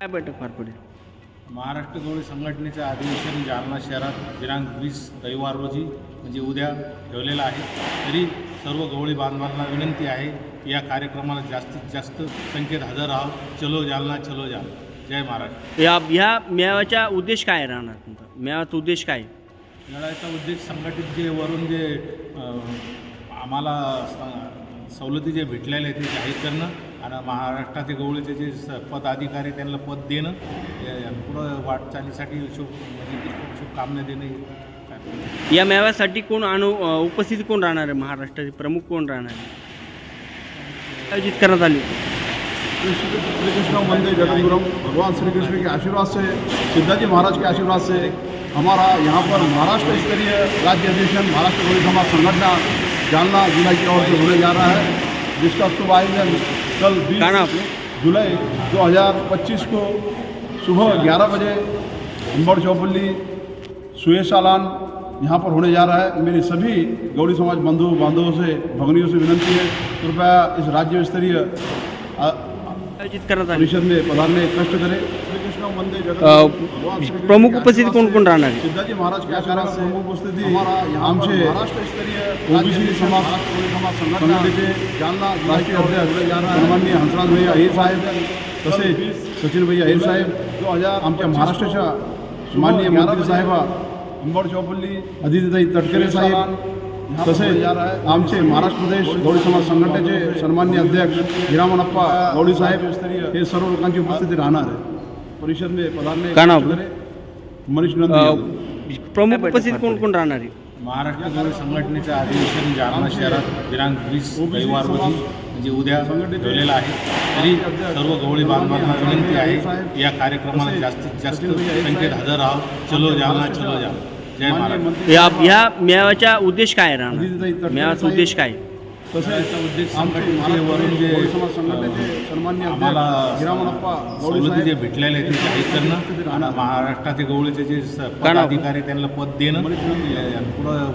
काय बैठक पार पडेल? महाराष्ट्र गवळी संघटनेचे अधिवेशन जालना शहरात दिनांक वीस रविवार रोजी म्हणजे उद्या ठेवलेलं आहे. तरी सर्व गवळी बांधवांना विनंती आहे की या कार्यक्रमाला जास्तीत जास्त संख्येत हजर राहा चलो जालना चलो जालना. जय महाराष्ट्र. या ह्या मेळाव्याचा उद्देश काय राहणार तुमचा? मेळाव्याचा उद्देश काय? लढाईचा उद्देश संघटित जे वरून जे अं, आम्हाला स- सवलती जे भेटलेले आहेत ते जाहीर करणं. आणि महाराष्ट्राचे गवळीचे जे स- पदाधिकारी त्यांना पद देणं या- पुढं वाटचालीसाठी शुभ म्हणजे शुभकामना देणं हे या मेळाव्यासाठी कोण अनु अ, उपस्थित कोण राहणार आहे? महाराष्ट्राचे प्रमुख कोण राहणार आहे? आयोजित करण्यात आली श्री कृष्ण वंदे जगतगुरु भगवान श्री कृष्ण के आशीर्वाद से सिद्धाजी महाराज के आशीर्वाद से हमारा यहाँ पर महाराष्ट्र स्तरीय राज्य अधिवेशन महाराष्ट्र गौरी समाज संगठना जालना जिला की ओर से होने जा रहा है जिसका शुभ आयोजन कल बीस नाम 20 आपलं? जुलाई 2025 को सुबह 11 बजे अंबड़ चौपल्ली सुएशालान यहाँ पर होने जा रहा है। मेरे सभी गौड़ी समाज बंधु बांधवों से भगनियों से विनंती है। कृपया इस राज्य स्तरीय आयोजित परिषद में पधारने कष्ट करें। प्रमुख उपस्थित कोण कोण राहणार? आहे सिद्धाजी महाराज के आशीर्वाद से प्रमुख उपस्थिती आमचे महाराष्ट्र स्तरीय ओबीसी समाज संघटनेचे जालना राष्ट्रीय अध्यक्ष सन्माननीय हंसराज भैया अहिर साहेब तसेच सचिन भैया अहिर साहेब आमच्या महाराष्ट्राच्या माननीय मंत्री साहेबा अंबड चौपल्ली अदितीताई तटकरे साहेब तसेच आमचे महाराष्ट्र प्रदेश गौडी समाज संघटनेचे सन्मान्य अध्यक्ष हिरामणप्पा गौडी साहेब हे सर्व लोकांची उपस्थिती राहणार आहे. परिषद में? कष्ट करें। मनीष नंदी अ, यादव. प्रमुख उपस्थित कोण कोण राहणार आहे महाराष्ट्र गवळी संघटनेचे अधिवेशन जालना शहरात दिनांक वीस रविवार रोजी म्हणजे उद्या ठेवलेलं आहे. तरी सर्व गवळी बांधवांना विनंती आहे की या कार्यक्रमाला जास्तीत जास्त संख्येत हजर राहा. चलो जालना चलो जालना. जय महाराष्ट्र. या ह्या मेळाव्याचा उद्देश काय राहणार? मेळाव्याचा उद्देश काय? तसेच उद्देश आमचे जे वरून समाज संघटनेचे सन्मान्य जे भेटलेले ते जाहीर करणं आणि महाराष्ट्राचे गवळीचे जे? पदाधिकारी त्यांना पद देणं पुढं